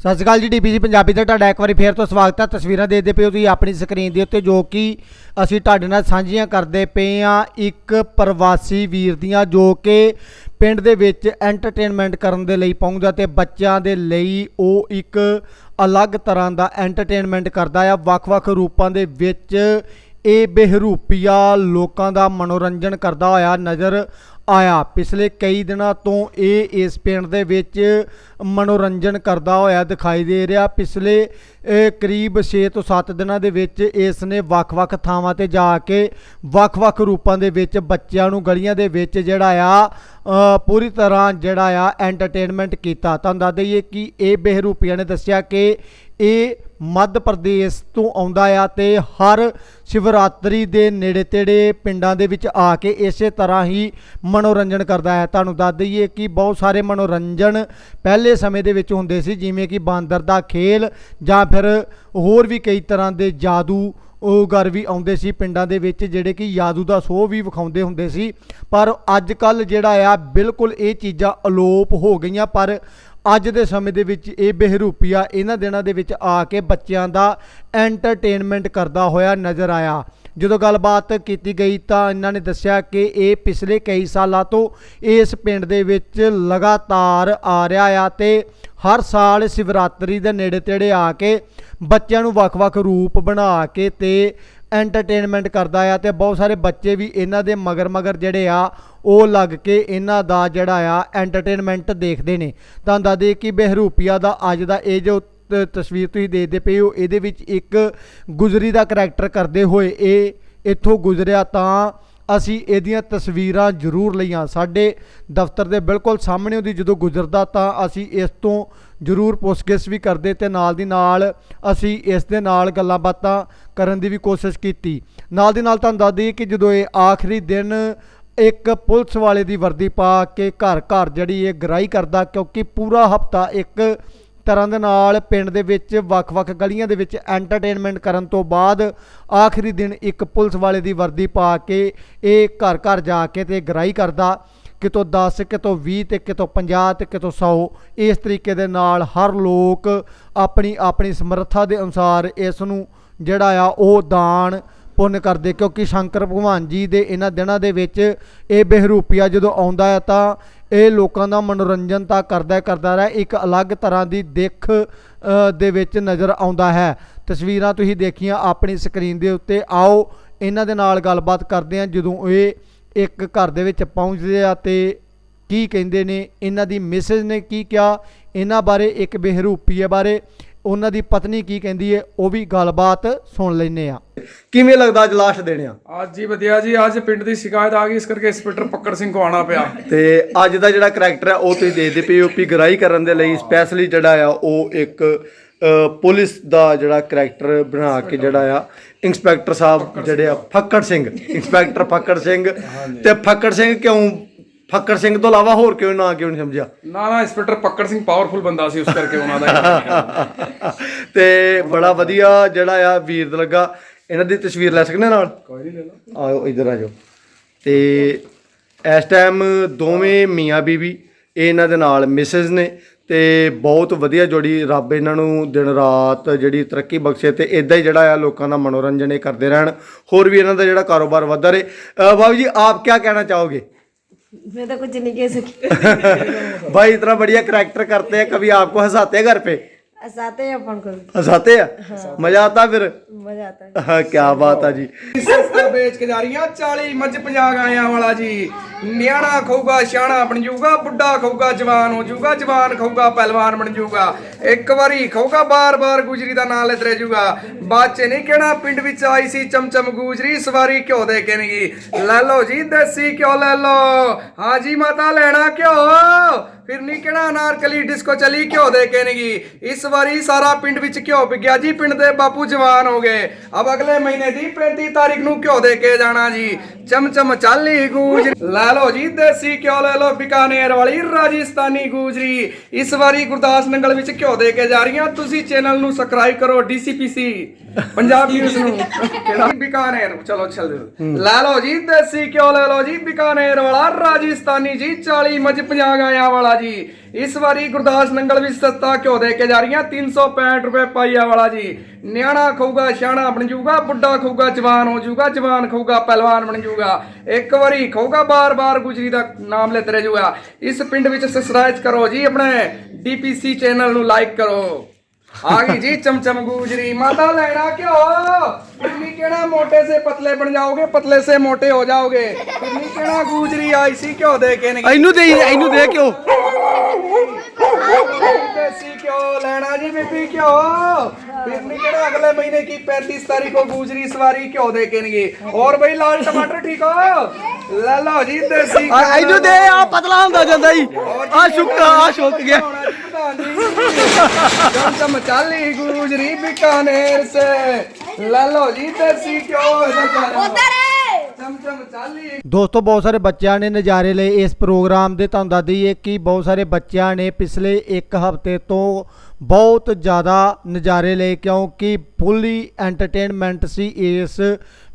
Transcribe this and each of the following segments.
ਸਤਿ ਸ਼੍ਰੀ ਅਕਾਲ ਜੀ ਡੀਪੀਸੀ ਪੰਜਾਬੀ ਤੇ ਤੁਹਾਡਾ ਇੱਕ ਵਾਰੀ ਫੇਰ ਤੋਂ ਸਵਾਗਤ ਹੈ। ਤਸਵੀਰਾਂ ਦੇਖਦੇ ਪਏ ਹੋ ਤੁਸੀਂ ਆਪਣੀ ਸਕਰੀਨ ਦੇ ਉੱਤੇ, ਜੋ ਕਿ ਅਸੀਂ ਤੁਹਾਡੇ ਨਾਲ ਸਾਂਝੀਆਂ ਕਰਦੇ ਪਏ ਆ ਇੱਕ ਪ੍ਰਵਾਸੀ ਵੀਰ ਦੀਆਂ, ਜੋ ਕਿ ਪਿੰਡ ਦੇ ਵਿੱਚ ਐਂਟਰਟੇਨਮੈਂਟ ਕਰਨ ਦੇ ਲਈ ਪਹੁੰਚਦਾ ਤੇ ਬੱਚਿਆਂ ਦੇ ਲਈ ਉਹ ਇੱਕ ਅਲੱਗ ਤਰ੍ਹਾਂ ਦਾ ਐਂਟਰਟੇਨਮੈਂਟ ਕਰਦਾ ਆ। ਵੱਖ-ਵੱਖ ਰੂਪਾਂ ਦੇ ਵਿੱਚ ਇਹ ਬਹਿਰੂਪੀਆ ਲੋਕਾਂ ਦਾ ਮਨੋਰੰਜਨ ਕਰਦਾ ਹੋਇਆ ਨਜ਼ਰ ਆਇਆ। ਪਿਛਲੇ ਕਈ ਦਿਨਾਂ ਤੋਂ ਇਹ ਇਸ ਪਿੰਡ ਦੇ ਵਿੱਚ ਮਨੋਰੰਜਨ ਕਰਦਾ ਹੋਇਆ ਦਿਖਾਈ ਦੇ ਰਿਹਾ। ਪਿਛਲੇ ਕਰੀਬ 6 ਤੋਂ 7 ਦਿਨਾਂ ਦੇ ਵਿੱਚ ਇਸ ਨੇ ਵੱਖ-ਵੱਖ ਥਾਵਾਂ ਤੇ ਜਾ ਕੇ ਵੱਖ-ਵੱਖ ਰੂਪਾਂ ਦੇ ਵਿੱਚ ਬੱਚਿਆਂ ਨੂੰ ਗਲੀਆਂ ਦੇ ਵਿੱਚ ਜਿਹੜਾ ਆ ਪੂਰੀ ਤਰ੍ਹਾਂ ਜਿਹੜਾ ਆ ਐਂਟਰਟੇਨਮੈਂਟ ਕੀਤਾ। ਤੁਹਾਨੂੰ ਦੱਸ ਦਈਏ ਕਿ ਇਹ ਬਹਿਰੂਪੀਆ ਨੇ ਦੱਸਿਆ ਕਿ ਇਹ ਮੱਧ ਪ੍ਰਦੇਸ਼ ਤੋਂ ਆਉਂਦਾ ਆ ਤੇ ਹਰ ਸ਼ਿਵਰਾਤਰੀ ਦੇ ਨੇੜੇ ਤੇੜੇ ਪਿੰਡਾਂ ਦੇ ਵਿੱਚ ਆ ਕੇ ਇਸੇ ਤਰ੍ਹਾਂ ਹੀ ਮਨੋਰੰਜਨ ਕਰਦਾ ਹੈ। ਤੁਹਾਨੂੰ ਦੱਸ ਦਈਏ ਕਿ ਬਹੁਤ ਸਾਰੇ ਮਨੋਰੰਜਨ ਪਹਿਲੇ ਸਮੇਂ ਦੇ ਵਿੱਚ ਹੁੰਦੇ ਸੀ, ਜਿਵੇਂ ਕਿ ਬਾਂਦਰ ਦਾ ਖੇਲ ਜਾਂ ਫਿਰ ਹੋਰ ਵੀ ਕਈ ਤਰ੍ਹਾਂ ਦੇ ਜਾਦੂ ਉਹ ਘਰ ਵੀ ਆਉਂਦੇ ਸੀ ਪਿੰਡਾਂ ਦੇ ਵਿੱਚ, ਜਿਹੜੇ ਕਿ ਜਾਦੂ ਦਾ ਸ਼ੋਅ ਵੀ ਵਿਖਾਉਂਦੇ ਹੁੰਦੇ ਸੀ। ਪਰ ਅੱਜ ਕੱਲ ਜਿਹੜਾ ਆ, ਬਿਲਕੁਲ ਇਹ ਚੀਜ਼ਾਂ ਅਲੋਪ ਹੋ ਗਈਆਂ, ਪਰ ਅੱਜ ਦੇ ਸਮੇਂ ਦੇ ਵਿੱਚ ਇਹ ਬਹਿਰੂਪੀਆ ਇਹਨਾਂ ਦਿਨਾਂ ਦੇ ਵਿੱਚ ਆ ਕੇ ਬੱਚਿਆਂ ਦਾ ਐਂਟਰਟੇਨਮੈਂਟ ਕਰਦਾ ਹੋਇਆ ਨਜ਼ਰ ਆਇਆ। ਜਦੋਂ ਗੱਲਬਾਤ ਕੀਤੀ ਗਈ ਤਾਂ ਇਹਨਾਂ ਨੇ ਦੱਸਿਆ ਕਿ ਇਹ ਪਿਛਲੇ ਕਈ ਸਾਲਾਂ ਤੋਂ ਇਸ ਪਿੰਡ ਦੇ ਵਿੱਚ ਲਗਾਤਾਰ ਆ ਰਿਹਾ ਆ ਤੇ ਹਰ ਸਾਲ ਸ਼ਿਵਰਾਤਰੀ ਦੇ ਨੇੜੇ ਤੇੜੇ ਆ ਕੇ ਬੱਚਿਆਂ ਨੂੰ ਵੱਖ-ਵੱਖ ਰੂਪ ਬਣਾ ਕੇ ਤੇ ਐਂਟਰਟੇਨਮੈਂਟ ਕਰਦਾ ਆ ਤੇ ਬਹੁਤ ਸਾਰੇ ਬੱਚੇ ਵੀ ਇਹਨਾਂ ਦੇ ਮਗਰ ਮਗਰ ਜਿਹੜੇ ਆ, ਉਹ ਲੱਗ ਕੇ ਇਹਨਾਂ ਦਾ ਜਿਹੜਾ ਆ ਐਂਟਰਟੇਨਮੈਂਟ ਦੇਖਦੇ ਨੇ। ਤਾਂ ਦੱਸਦੇ ਕਿ ਬਹਿਰੂਪੀਆ ਦਾ ਅੱਜ ਦਾ ਇਹ ਜੋ ਤਸਵੀਰ ਤੁਸੀਂ ਦੇਖਦੇ ਪਏ ਹੋ, ਇਹਦੇ ਵਿੱਚ ਇੱਕ ਗੁਜਰੀ ਦਾ ਕਰੈਕਟਰ ਕਰਦੇ ਹੋਏ ਇਹ ਇੱਥੋਂ ਗੁਜ਼ਰਿਆ ਤਾਂ ਅਸੀਂ ਇਹਦੀਆਂ ਤਸਵੀਰਾਂ ਜ਼ਰੂਰ ਲਈਆਂ। ਸਾਡੇ ਦਫ਼ਤਰ ਦੇ ਬਿਲਕੁਲ ਸਾਹਮਣੇ ਉਹਦੀ ਜਦੋਂ ਗੁਜ਼ਰਦਾ ਤਾਂ ਅਸੀਂ ਇਸ ਤੋਂ ਜ਼ਰੂਰ ਪੁੱਛਗਿੱਛ ਵੀ ਕਰਦੇ ਤੇ ਨਾਲ ਦੀ ਨਾਲ ਅਸੀਂ ਇਸ ਦੇ ਨਾਲ ਗੱਲਾਂ ਬਾਤਾਂ ਕਰਨ ਦੀ ਵੀ ਕੋਸ਼ਿਸ਼ ਕੀਤੀ। ਨਾਲ ਦੀ ਨਾਲ ਤੁਹਾਨੂੰ ਦੱਸ ਦਈਏ ਕਿ ਜਦੋਂ ਇਹ ਆਖਰੀ ਦਿਨ ਇੱਕ ਪੁਲਿਸ ਵਾਲੇ ਦੀ ਵਰਦੀ ਪਾ ਕੇ ਘਰ ਘਰ ਜਿਹੜੀ ਇਹ ਗਰਾਈ ਕਰਦਾ ਕਿਉਂਕਿ ਪੂਰਾ ਹਫਤਾ ਇੱਕ ਤਰ੍ਹਾਂ ਦੇ ਨਾਲ ਪਿੰਡ ਦੇ ਵਿੱਚ ਵੱਖ-ਵੱਖ ਗਲੀਆਂ ਦੇ ਵਿੱਚ ਐਂਟਰਟੇਨਮੈਂਟ ਕਰਨ ਤੋਂ ਬਾਅਦ ਆਖਰੀ ਦਿਨ ਇੱਕ ਪੁਲਿਸ ਵਾਲੇ ਦੀ ਵਰਦੀ ਪਾ ਕੇ ਇਹ ਘਰ ਘਰ ਜਾ ਕੇ ਤੇ ਗਰਾਈ ਕਰਦਾ। ਕਿਤੋਂ 10 ਕਿਤੋਂ 20 ਤੇ ਕਿਤੋਂ 50 ਤੇ ਕਿਤੋਂ 100 ਇਸ ਤਰੀਕੇ ਦੇ ਨਾਲ ਹਰ ਲੋਕ ਆਪਣੀ ਆਪਣੀ ਸਮਰੱਥਾ ਦੇ ਅਨੁਸਾਰ ਇਸ ਨੂੰ ਜਿਹੜਾ ਆ ਉਹ ਦਾਨ ਪੁੰਨ ਕਰਦੇ। ਕਿਉਂਕਿ ਸ਼ੰਕਰ ਭਗਵਾਨ ਜੀ ਦੇ ਇਹਨਾਂ ਦਿਨਾਂ ਦੇ ਵਿੱਚ ਇਹ ਬਹਿਰੂਪੀਆ ਜਦੋਂ ਆਉਂਦਾ ਹੈ ਤਾਂ ਇਹ ਲੋਕਾਂ ਦਾ ਮਨੋਰੰਜਨ ਤਾਂ ਕਰਦਾ ਕਰਦਾ ਰਿਹਾ, ਇੱਕ ਅਲੱਗ ਤਰ੍ਹਾਂ ਦੀ ਦਿੱਖ ਦੇ ਵਿੱਚ ਨਜ਼ਰ ਆਉਂਦਾ ਹੈ। ਤਸਵੀਰਾਂ ਤੁਸੀਂ ਦੇਖੀਆਂ ਆਪਣੀ ਸਕਰੀਨ ਦੇ ਉੱਤੇ। ਆਓ, ਇਹਨਾਂ ਦੇ ਨਾਲ ਗੱਲਬਾਤ ਕਰਦੇ ਹਾਂ, ਜਦੋਂ ਇਹ ਇੱਕ ਘਰ ਦੇ ਵਿੱਚ ਪਹੁੰਚਦੇ ਆ ਤੇ ਕੀ ਕਹਿੰਦੇ ਨੇ, ਇਹਨਾਂ ਦੀ ਮਿਸਿਸ ਨੇ ਕੀ ਕਿਹਾ, ਇਹਨਾਂ ਬਾਰੇ ਇੱਕ ਬਹਿਰੂਪੀਏ ਬਾਰੇ। ਉਹਨਾਂ ਦੀ ਪਤਨੀ ਕੀ ਕਹਿੰਦੀ ਹੈ ਉਹ ਵੀ ਗੱਲਬਾਤ ਸੁਣ ਲੈਨੇ ਆ। ਕਿਵੇਂ ਲੱਗਦਾ ਅੱਜ ਲਾਸਟ ਦੇਣੇ ਆ? ਅੱਜ ਜੀ ਵਧੀਆ ਜੀ ਅੱਜ ਪਿੰਡ ਦੀ ਸ਼ਿਕਾਇਤ ਆ ਗਈ ਇਸ ਕਰਕੇ ਇੰਸਪੈਕਟਰ ਪੱਕੜ ਸਿੰਘ ਕੋ ਆਣਾ ਪਿਆ। ਤੇ ਅੱਜ ਦਾ ਜਿਹੜਾ ਕਰੈਕਟਰ ਹੈ ਉਹ ਤੁਸੀਂ ਦੇਖਦੇ ਪਏ ਹੋ ਵੀ ਗਰਾਈ ਕਰਨ ਦੇ ਲਈ ਸਪੈਸ਼ਲੀ ਜਿਹੜਾ ਆ ਉਹ ਇੱਕ ਪੁਲਿਸ ਦਾ ਜਿਹੜਾ ਕਰੈਕਟਰ ਬਣਾ ਕੇ ਜਿਹੜਾ ਆ ਇੰਸਪੈਕਟਰ ਸਾਹਿਬ ਜਿਹੜੇ ਆ ਫੱਕੜ ਸਿੰਘ ਇੰਸਪੈਕਟਰ ਫੱਕੜ ਸਿੰਘ। ਤੇ ਫੱਕੜ ਸਿੰਘ ਕਿਉਂ ਫੱਕੜ ਸਿੰਘ ਤੋਂ ਇਲਾਵਾ ਹੋਰ ਕਿਉਂ ਨਾ ਕਿਉਂ ਨਹੀਂ ਸਮਝਿਆ? ਨਾ ਨਾ ਇੰਸਪੈਕਟਰ ਪੱਕੜ ਸਿੰਘ ਪਾਵਰਫੁਲ ਬੰਦਾ ਸੀ ਉਸ ਕਰਕੇ ਉਹਨਾਂ ਦਾ ਤੇ ਬੜਾ ਵਧੀਆ ਜਿਹੜਾ ਆ ਵੀਰ ਲੱਗਾ। ਇਹਨਾਂ ਦੀ ਤਸਵੀਰ ਲੈ ਸਕਦੇ ਨਾਲ? ਕੋਈ ਨਹੀਂ ਲੈ ਲਓ। ਆਓ ਇਧਰ ਆ ਜਾਓ। ਤੇ ਇਸ ਟਾਈਮ ਦੋਵੇਂ ਮੀਆਂ ਬੀਵੀ ਇਹ ਇਹਨਾਂ ਦੇ ਨਾਲ ਮਿਸਿਸ ਨੇ ਤੇ ਬਹੁਤ ਵਧੀਆ ਜੋੜੀ ਰੱਬ ਇਹਨਾਂ ਨੂੰ ਦਿਨ ਰਾਤ ਜਿਹੜੀ ਤਰੱਕੀ ਬਖਸ਼ੇ ਤੇ ਇਦਾਂ ਹੀ ਜਿਹੜਾ ਆ ਲੋਕਾਂ ਦਾ ਮਨੋਰੰਜਨ ਇਹ ਕਰਦੇ ਰਹਿਣ। ਹੋਰ ਵੀ ਇਹਨਾਂ ਦਾ ਜਿਹੜਾ ਕਾਰੋਬਾਰ ਵਧਦਾ ਰਹੇ। ਬਾਬੂ ਜੀ ਆਪ ਕੀ ਕਹਿਣਾ ਚਾਹੋਗੇ? मैं तो कुछ नहीं कह सकी भाई इतना बढ़िया करैक्टर करते हैं कभी आपको हंसाते हैं घर पे हंसाते हैं अपन को हंसाते हैं मजा आता है फिर मजा आता है हाँ, क्या बात है जी ਸਸਤਾ ਵੇਚ ਕੇ ਜਾ ਰਹੀਆਂ 40 ਮੱਝ 50 ਗਾਇਆਂ ਵਾਲਾ ਜੀ ਨਿਆਣਾ ਖਾਊਗਾ ਸਿਆਣਾ ਬਣ ਜਾਊਗਾ ਬੁੱਢਾ ਖਾਊਗਾ ਜਵਾਨ ਹੋ ਜਾਊਗਾ ਜਵਾਨ ਖਾਊਗਾ ਪਹਿਲਵਾਨ ਬਣ ਜਾਊਗਾ ਇੱਕ ਵਾਰੀ ਖਾਊਗਾ ਬਾਰ-ਬਾਰ ਗੁਜਰੀ ਦਾ ਨਾਂ ਲੈਤ ਰਹਿ ਜਾਊਗਾ ਬਾਚੇ ਨਹੀਂ ਕਿਹੜਾ ਪਿੰਡ ਵਿੱਚ ਆਈ ਸੀ ਚਮਚਮ ਗੁਜਰੀ ਸਵਾਰੀ ਘਿਓ ਦੇ ਕਹਿਣਗੀ ਲੈ ਲਓ ਜੀ ਦੇਸੀ ਘਿਓ ਲੈ ਲਓ ਹਾਂ ਜੀ ਮਾਤਾ ਲੈਣਾ ਘਿਓ ਫਿਰ ਨਹੀਂ ਕਿਹੜਾ ਅਨਾਰਕਲੀ ਡਿਸਕੋ ਚਲੀ, ਘਿਓ ਦੇ ਕਹਿਣਗੀ ਇਸ ਵਾਰੀ ਸਾਰਾ ਪਿੰਡ ਵਿੱਚ ਘਿਓ ਵਿਗਿਆ ਜੀ, ਪਿੰਡ ਦੇ ਬਾਪੂ ਜਵਾਨ ਹੋ ਗਏ। ਅਬ ਅਗਲੇ ਮਹੀਨੇ ਦੀ 35 ਤਾਰੀਖ ਨੂੰ ਘਿਓ ਦੇ ਕੇ ਜਾਣਾ ਜੀ। ਚਮਚਮ ਚਾਲੀ ਗੂਜ ਲੈ ਲਓ ਜੀ, ਦੇਸੀ ਘਿਓ ਲੈ ਲਓ, ਬਿਕਾਨੇਰ ਵਾਲੀ ਰਾਜਸਥਾਨੀ ਗੂਜਰੀ। ਇਸ ਵਾਰੀ ਗੁਰਦਾਸ ਨੰਗਲ ਵਿੱਚ ਘਿਓ ਦੇ ਕੇ ਜਾ ਰਹੀਆਂ। ਤੁਸੀਂ ਚੈਨਲ ਨੂੰ ਸਬਸਕ੍ਰਾਈਬ ਕਰੋ ਡੀਸੀਪੀਸੀ ਪੰਜਾਬੀ ਉਸ ਨੂੰ। ਕਿਹੜਾ? ਬਿਕਾਨੇਰ। ਚਲੋ ਚੱਲ। ਲੈ ਲਓ ਜੀ ਦੇਸੀ ਘਿਓ ਲੈ ਲਓ ਜੀ ਬਿਕਾਨੇਰ ਵਾਲਾ ਰਾਜਸਥਾਨੀ ਜੀ 40 ਮੱਝ 50 ਗਾਇਆਂ ਵਾਲਾ ਜੀ। ਇਸ ਵਾਰੀ ਗੁਰਦਾਸ ਨੰਗਲ ਵੀ ਸਸਤਾ ਘਿਓ ਦੇ ਕੇ ਜਾ ਰਹੀਆਂ 365 ਰੁਪਏ ਪਾਈਆ ਵਾਲਾ ਜੀ। ਨਿਆਣਾ ਖਾਊਗਾ ਸਿਆਣਾ ਬਣ ਜਾਊਗਾ ਬੁੱਢਾ ਖਾਊਗਾ ਜਵਾਨ ਹੋ ਜਾਊਗਾ ਜਵਾਨ ਖਾਊਗਾ ਪਹਿਲਵਾਨ ਬਣ ਜਾਊਗਾ। ਇੱਕ ਵਾਰੀ ਖਾਊਗਾ ਬਾਰ-ਬਾਰ ਗੁਜਰੀ ਦਾ ਨਾਮ ਲੈਤੇ ਰਹਿ ਜਾਊਗਾ। ਇਸ ਪਿੰਡ ਵਿੱਚ ਸਬਸਕ੍ਰਾਈਬ ਕਰੋ ਜੀ ਆਪਣੇ ਡੀਪੀਸੀ ਚੈਨਲ ਨੂੰ ਲਾਈਕ ਕਰੋ। ਆ ਗਈ ਜੀ ਚਮਚਮ ਗੂਜਰੀ ਮਾਤਾ ਲੈਣਾ ਕਿਉ? ਤੁਸੀਂ ਕਿਹੜਾ ਮੋਟੇ ਸੇ ਪਤਲੇ ਬਣ ਜਾਓਗੇ ਪਤਲੇ ਸੇ ਮੋਟੇ ਹੋ ਜਾਓਗੇ। ਤੁਸੀਂ ਕਿਹੜਾ ਗੂਜਰੀ ਆਈ ਸੀ ਕਿਉ ਦੇ ਕੇ ਨਹੀਂ ਇਹਨੂੰ ਦੇ ਇਹਨੂੰ ਦੇ ਕਿਉ? ਦੇਸੀ ਕਿਉ ਲੈਣਾ ਜੀ ਬੀਬੀ ਕਿਉ? ਫਿਰ ਨਹੀਂ ਅਗਲੇ ਮਹੀਨੇ ਕੀ 35 ਤਾਰੀਖ ਨੂੰ ਗੂਜਰੀ ਸਵਾਰੀ ਘਿਓ ਦੇ ਕੇਣਗੇ? ਔਰ ਬਈ ਲਾਲ ਟਮਾਟਰ ਠੀਕ ਹੋ ਲੈ ਲਓ ਜੀ ਦੇਸੀ ਆ ਇਹਨੂੰ ਦੇ ਆ ਪਤਲਾ ਹੁੰਦਾ ਜਾਂਦਾ ਜੀ। ਆ ਸੁੱਕ ਆ ਸੁੱਕ ਗਿਆ। ਜਮ ਚਾਲੀ ਗੂਜਰੀ ਬਿਕਾਨੇਰ ਸੇ। ਲੈ ਲਓ ਜੀ ਦੇਸੀ ਘਿਓ ਉਧਰ ਦੋਸਤੋ, ਬਹੁਤ ਸਾਰੇ ਬੱਚਿਆਂ ਨੇ ਨਜ਼ਾਰੇ ਲਏ ਇਸ ਪ੍ਰੋਗਰਾਮ ਦੇ, ਤੁਹਾਨੂੰ ਦੱਸ ਦਈਏ ਕਿ ਬਹੁਤ ਸਾਰੇ ਬੱਚਿਆਂ ਨੇ ਪਿਛਲੇ ਇੱਕ ਹਫ਼ਤੇ ਤੋਂ ਬਹੁਤ ਜ਼ਿਆਦਾ ਨਜ਼ਾਰੇ ਲਏ, ਕਿਉਂਕਿ ਫੁੱਲੀ ਐਂਟਰਟੇਨਮੈਂਟ ਸੀ ਇਸ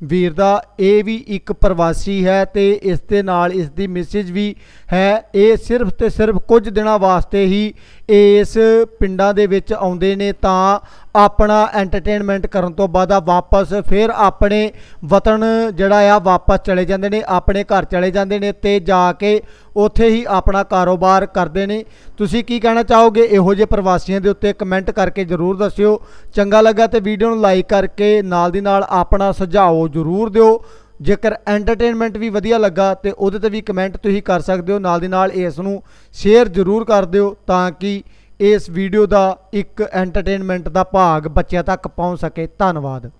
ਵੀਰ ਦਾ। ਇਹ ਵੀ ਇੱਕ ਪ੍ਰਵਾਸੀ ਹੈ ਤੇ ਇਸ ਦੇ ਨਾਲ ਇਸ ਦੀ ਮੈਸੇਜ ਵੀ ਹੈ। ਇਹ ਸਿਰਫ ਤੇ ਸਿਰਫ ਕੁਝ ਦਿਨਾਂ ਵਾਸਤੇ ਹੀ ਇਸ ਪਿੰਡਾਂ ਦੇ ਵਿੱਚ ਆਉਂਦੇ ਨੇ, ਤਾਂ ਆਪਣਾ ਐਂਟਰਟੇਨਮੈਂਟ ਕਰਨ ਤੋਂ ਬਾਅਦ ਆ ਵਾਪਸ ਫਿਰ ਆਪਣੇ ਵਤਨ ਜਿਹੜਾ ਆ ਵਾਪਸ ਚਲੇ ਜਾਂਦੇ ਨੇ, ਆਪਣੇ ਘਰ ਚਲੇ ਜਾਂਦੇ ਨੇ ਤੇ ਜਾ ਕੇ ਉੱਥੇ ਹੀ ਆਪਣਾ ਕਾਰੋਬਾਰ ਕਰਦੇ ਨੇ। ਤੁਸੀਂ ਕੀ ਕਹਿਣਾ ਚਾਹੋਗੇ? ਇਹੋ ਜਿਹੇ ਪ੍ਰਵਾਸੀਆਂ ਦੇ ਉੱਤੇ ਕਮੈਂਟ ਕਰਕੇ ਜਰੂਰ ਦੱਸਿਓ। ਚੰਗਾ ਲੱਗਾ ਤੇ ਵੀਡੀਓ ਨੂੰ ਲਾਈਕ ਕਰਕੇ ਨਾਲ ਦੀ ਨਾਲ ਆਪਣਾ ਸੁਝਾਓ ਜਰੂਰ ਦਿਓ। ਜੇਕਰ ਐਂਟਰਟੇਨਮੈਂਟ ਵੀ ਵਧੀਆ ਲੱਗਾ ਤੇ ਉਹਦੇ ਤੇ ਵੀ ਕਮੈਂਟ ਤੁਸੀਂ ਕਰ ਸਕਦੇ ਹੋ। ਨਾਲ ਦੀ ਨਾਲ ਇਸ ਨੂੰ ਸ਼ੇਅਰ ਜਰੂਰ ਕਰ ਦਿਓ ਤਾਂ ਕਿ ਇਸ ਵੀਡੀਓ ਦਾ ਇੱਕ ਐਂਟਰਟੇਨਮੈਂਟ ਦਾ ਭਾਗ ਬੱਚਿਆਂ ਤੱਕ ਪਹੁੰਚ ਸਕੇ। ਧੰਨਵਾਦ।